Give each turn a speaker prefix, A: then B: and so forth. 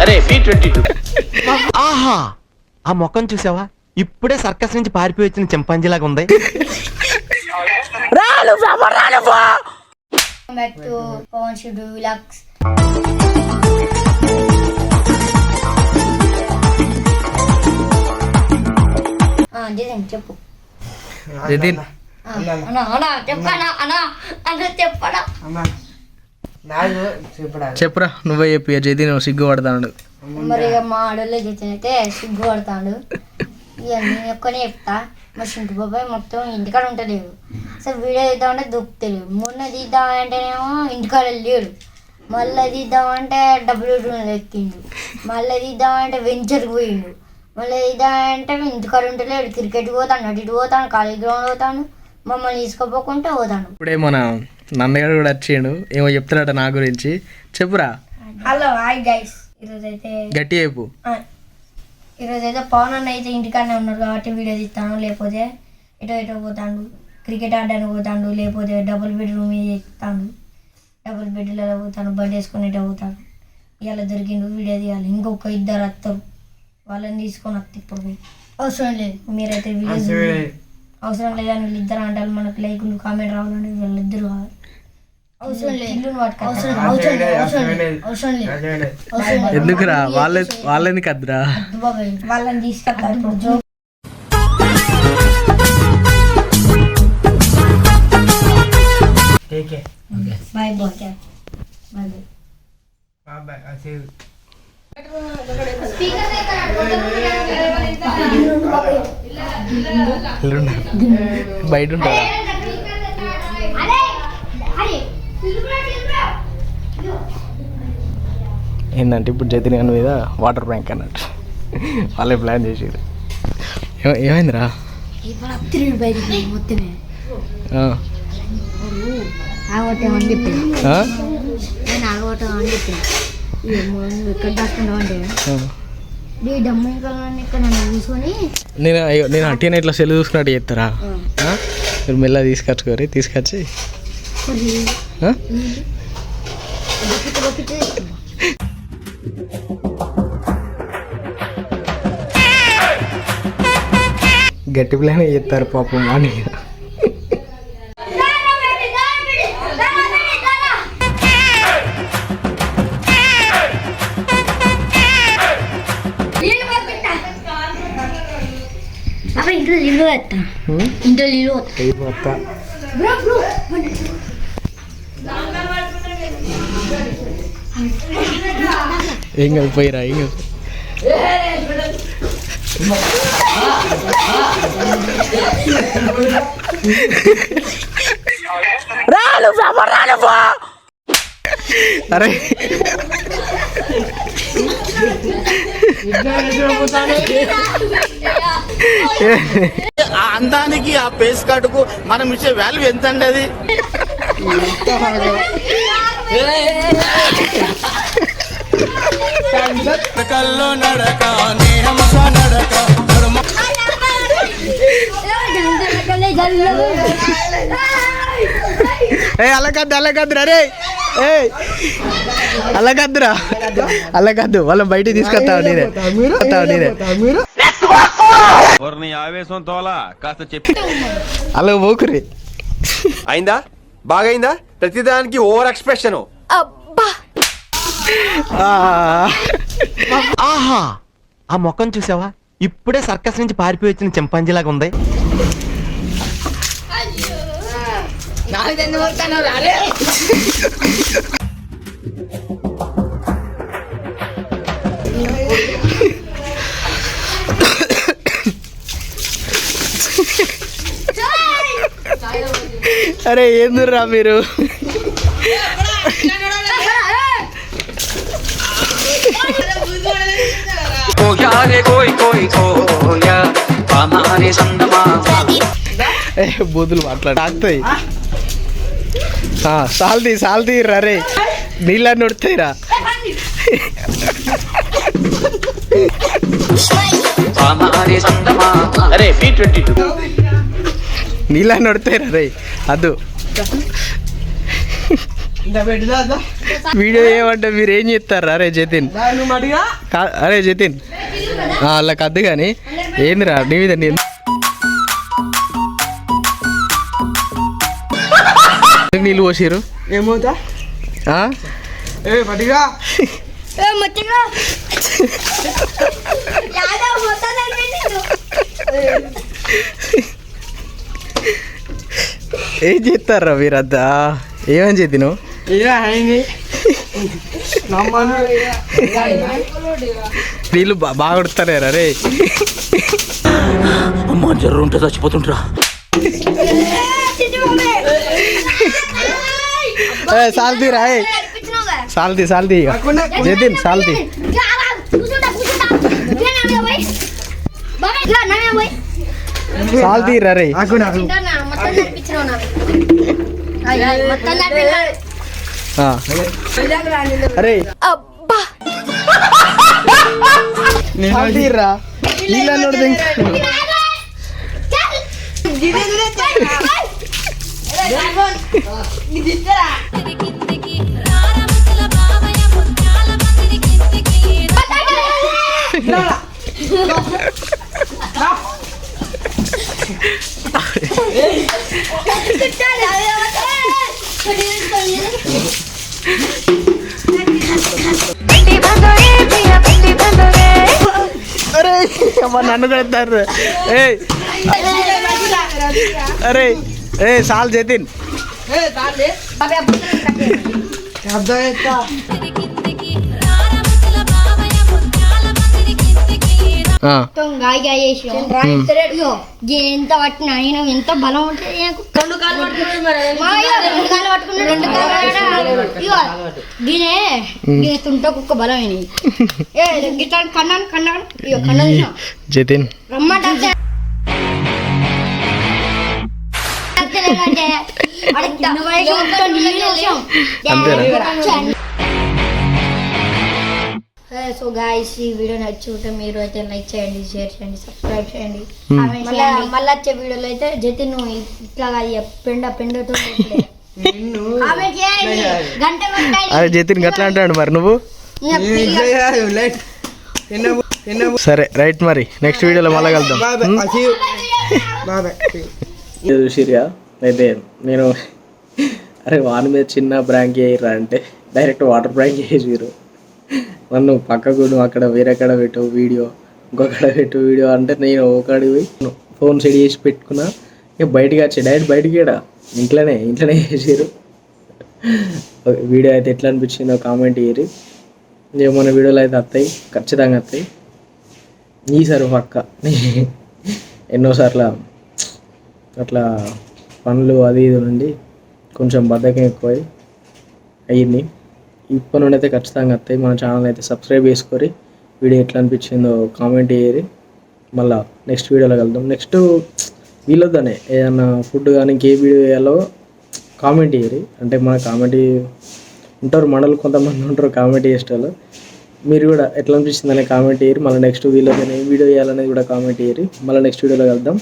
A: అరే
B: ఆహా ఆ మొక్కను చూసావా? ఇప్పుడే సర్కస్ నుంచి పారిపోయి వచ్చిన చింపాంజీలాగా ఉంది.
C: చెప్పు. ఆ, అన్నా అన్నా చెప్పనా అన్నా అన్న చెప్పనా?
D: చెప్పురా నువ్వే చెప్పు ఇక జతిన్ సిగ్గుపడతాడు.
C: మరి ఇక మా ఆడోళ్ళే జతిన్ అయితే సిగ్గుపడతాడు. ఇక నేను ఒక్కనే చెప్తా మా సింటు బాబాయ్ మొత్తం ఇంటికాడ ఉంటలేడు. అసలు వీడియో తీద్దామంటే దొరుకుతలేడు మొన్న తీద్దామంటేనేమో ఇంటికాడ లేడు. మళ్ళీ తీద్దామంటే డబ్ల్యూ ఎక్కిండు. మళ్ళీ తీద్దామంటే వెంచర్కి పోయిండు. మళ్ళీ తీద్దామంటే ఇంటికాడ ఉంటలేడు. క్రికెట్ పోతాను అటు ఇటు పోతాను ఖాళీ గ్రౌండ్ పోతాను మమ్మల్ని తీసుకోపోకుంటే పోతాను
D: ఇప్పుడే మన నన్నగారు కూడా వచ్చిండు ఏమో చెప్తాడట నా గురించి. చెప్పురా.
C: హలో హాయ్ గైస్ ఈరోజు అయితే
D: గట్టి చెప్పు.
C: ఈరోజు అయితే పవన్ అన్న అయితే ఇంటికాడనే ఉన్నారు కాబట్టి వీడియో తీస్తాను లేకపోతే ఎటో ఎటో పోతాడు. క్రికెట్ ఆడడానికి పోతాడు లేకపోతే డబుల్ బెడ్రూమ్ మీద ఎక్కుతాడు డబుల్ బెడ్లలో పోతాను బండి వేసుకొని ఎటో పోతాడు. ఇవాళ దొరికిండు వీడియో తీయాలి. ఇంకొక ఇద్దరు వస్తారు వాళ్ళని తీసుకొని వస్తే ఇప్పుడు పోయి. అవసరం లేదు. మీరైతే వీడియో. అవసరం లేదని వీళ్ళిద్దరు అంటారు. మనకు లైకులు కామెంట్ రావాలంటే వీళ్ళిద్దరు కావాలి.
D: ఎందుకురా? వాళ్ళ
C: వాళ్ళని
D: ఎల్లుండా? బయట ఉంటారా? ఏంటంటే ఇప్పుడు జతిన్ గారి మీద వాటర్ ట్యాంక్ అన్నట్టు. వాళ్ళే ప్లాన్ చేసారు ఏమ- ఏమైందిరా?
C: నేను
D: నేను అట్టిన ఇట్లా సెల్ చూసుకున్నట్టు చేస్తారా ఆ? మీరు మెల్ల తీసుకొచ్చుకోరి తీసుకొచ్చి. గట్టి ప్లాన్ చేస్తారు పాపం అని.
C: ఇంట్లో వేస్తా. ఇంట్లో బ్రో
D: ఏం కాదు పోయిరా ఏం కాదు. అరే.
A: ఆ అందానికి ఆ పేస్ కార్డుకు మనం ఇచ్చే వాల్యూ ఎంత అండి అది కల్లో నడక నేహంస నడక
D: ఏ అలాగద్దు అలాగద్దురా రే. ఏ. అలాగద్దురా. అలాగద్దు వాళ్ళని బయటికి తీసుకొస్తావు నేనే. వస్తావు నేనే.
E: నీ ఆవేశం తోలా? కాస్త చెప్పి.
D: అలా పోకురి
F: అయిందా? బాగైందా? ప్రతిదానికి ఓవర్ ఎక్స్ప్రెషన్.
B: ఆహా ఆ మొక్కను చూసావా? ఇప్పుడే సర్కస్ నుంచి పారిపోయి వచ్చిన చింపాంజీలాగా ఉంది.
D: అరే ఏందుర్రా మీరు? బూతులు మాట్లాడు. తాగుతాయి సాల్తీ సాల్తీ రే నీళ్ళని ఉడతాయిరా.
A: అరే ఫీ ట్వంటీ టూ
D: నీళ్ళని ఉడతాయిరా రే అదు.
G: వీడియో ఏమంటే మీరు ఏం చేస్తారు అరే జతిన్? అరే జతిన్. ఆ, అలా కద్దు కానీ ఏందిరా నీ మీద నీ ఎందుకు నీళ్ళు పోసిరు
H: ఏమవుతా? ఏ మడిగా
C: ఏ
G: చేస్తారా మీరంతా ఏమని చెప్పినావు? నీళ్ళు బాగా కొడుతున్నారా రే
I: అమ్మా జర్రు ఉంటే చచ్చిపోతుంటరా
C: నడిపించినావు కదా.
G: సాల్తీ సాల్తీ. జతిన్
C: పోయి.
G: సాల్తీరా రే?
C: మొత్తం
G: అరే.
C: అబ్బా.
G: సాల్తీరా నీళ్ళు అన్నోడు
J: కిందికి
G: అమ్మ నన్ను పెడతారు. ఏ అరే ఏ సాల్ జతిన్.
H: అర్థం
C: ఎంత పట్టిన ఆయన ఎంత బలం ఉంటుంది ఈయనకు. మా అయ్య రెండు కాళ్ళు పట్టుకున్నాడు. రెండు కాళ్ళు ఇగో దీనే దీని తుంట కుక్క బలం అయినాయి. ఏ గిట్లా కన్నాను కన్నాను. ఇగో కన్నా
G: జతిన్.
C: రమ్మంటే. సో గాయస్ ఈ వీడియో నచ్చుంటే మీరు అయితే లైక్ చేయండి షేర్ చేయండి సబ్స్క్రైబ్ చేయండి. మళ్ళీ మళ్ళీ వచ్చే వీడియోలో అయితే జతిన్ నువ్వు ఇట్లా కాదు పెండ పెండతో
G: అరే జతిన్ గట్లా అంటాడు మరి నువ్వు? సరే రైట్ మరి. నెక్స్ట్ వీడియోలో మళ్ళీ కలుద్దాం.
H: బాబాయ్
D: చూసిరుగా అయితే నేను అరే వాని మీద చిన్న ప్రాంక్ చేయరా అంటే డైరెక్ట్ వాటర్ ప్రాంక్ చేసిరు నన్ను పక్కకు నువ్వు అక్కడ వేరెక్కడ పెట్టు వీడియో ఇంకొకడ పెట్టు వీడియో అంటే నేను ఒకడికి పోయి ఫోన్ సెట్ చేసి పెట్టుకున్నా. ఇక బయటకు వచ్చి డైరెక్ట్ బయటికి ఈడ ఇంట్లోనే ఇంట్లోనే చేసారు వీడియో అయితే ఎట్లా అనిపించిందో కామెంట్ చేయరు ఇక మన అయితే వస్తాయి ఖచ్చితంగా వస్తాయి. ఈసారి పక్క. ఎన్నోసార్లు అట్లా పనులు అది ఇది నుండి కొంచెం బద్దకం ఎక్కువై అయ్యింది. ఇప్పటి నుండి అయితే ఖచ్చితంగా వస్తాయి మన ఛానల్ అయితే సబ్స్క్రైబ్ చేసుకొని వీడియో ఎట్లా అనిపించిందో కామెంట్ చేయరు మళ్ళా నెక్స్ట్ వీడియోలో కలుద్దాం. నెక్స్ట్ వీళ్ళొద్దనే ఏదన్నా ఫుడ్ కానీ ఇంకే వీడియో వేయాలో కామెంట్ చేయరు అంటే మన కామెంట్ ఉంటారు మనలు కొంతమంది ఉంటారు కామెంట్ చేసేవాళ్ళు మీరు కూడా ఎట్లా అనిపిస్తుంది అనే కామెంట్ చేయరు మళ్ళీ నెక్స్ట్ వీడియోలో ఏ వీడియో వేయాలనేది కూడా కామెంట్ చేయరు మళ్ళీ నెక్స్ట్ వీడియోలో కలుద్దాం.